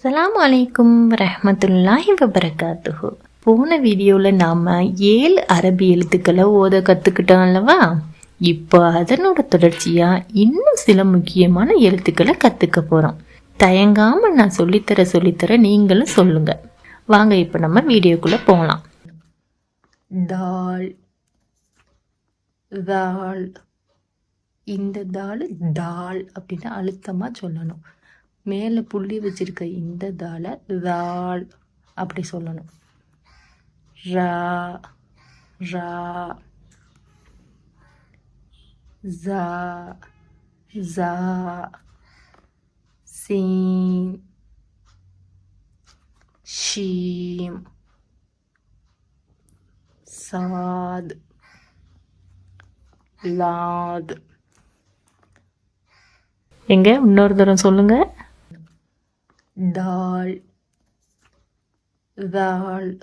அஸ்ஸலாமு அலைக்கும் ரஹமத்துல்லாஹி வபரகாத்துஹு. போன வீடியோவில் நாம் ஏழு அரபி எழுத்துக்களை ஓத கற்றுக்கிட்டோம் அல்லவா? இப்போ அதனோட தொடர்ச்சியாக இன்னும் சில முக்கியமான எழுத்துக்களை கற்றுக்க போகிறோம் தயங்காமல் நான் சொல்லித்தர சொல்லித்தர நீங்களும் சொல்லுங்கள் வாங்க இப்போ நம்ம வீடியோக்குள்ளே போகலாம் தால் தால். இந்த தால் தால் அப்படின்னு அழுத்தமாக சொல்லணும். மேலே புள்ளி வச்சிருக்க இந்த தாளை தாள் அப்படி சொல்லணும். ரா ரா ஜா ஜா சீன் ஷீம் சாத் லாத். எங்க? இன்னொரு தரம் சொல்லுங்க. தால் தால்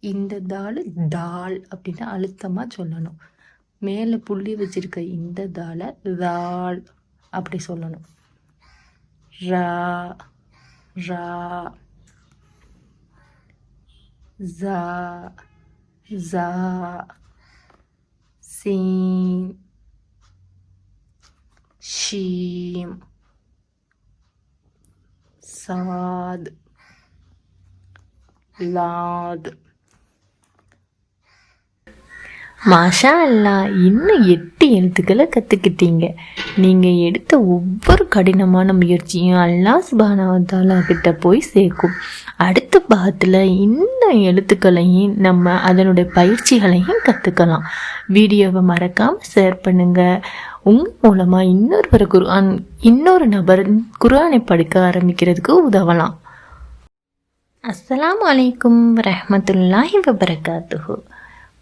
இந்த தால் டால் அப்படின்னு அழுத்தமாக சொல்லணும். மேலே புள்ளி வச்சிருக்க இந்த தாளை தால் அப்படி சொல்லணும். ரா ரா. ஜா ஜா. சீன் ஷீம். சாத் லாத் மாஷா அல்லா இன்னும் எட்டு எழுத்துக்களை கற்றுக்கிட்டீங்க நீங்கள் எடுத்த ஒவ்வொரு கடினமான முயற்சியும் அல்லாஹ் சுபானவத்தாலா கிட்ட போய் சேர்க்கும். அடுத்த பாகத்தில் இன்னும் எழுத்துக்களையும் நம்ம அதனுடைய பயிற்சிகளையும் கற்றுக்கலாம் வீடியோவை மறக்காமல் ஷேர் பண்ணுங்கள் உங்கள் மூலமாக இன்னொருவர் குர்ஆன் இன்னொரு நபர் குர்ஆனை படிக்க ஆரம்பிக்கிறதுக்கு உதவலாம். அஸ்லாம் வலைக்கும் ரஹ்மத்துல்லாஹி வபரகாத்துஹூ.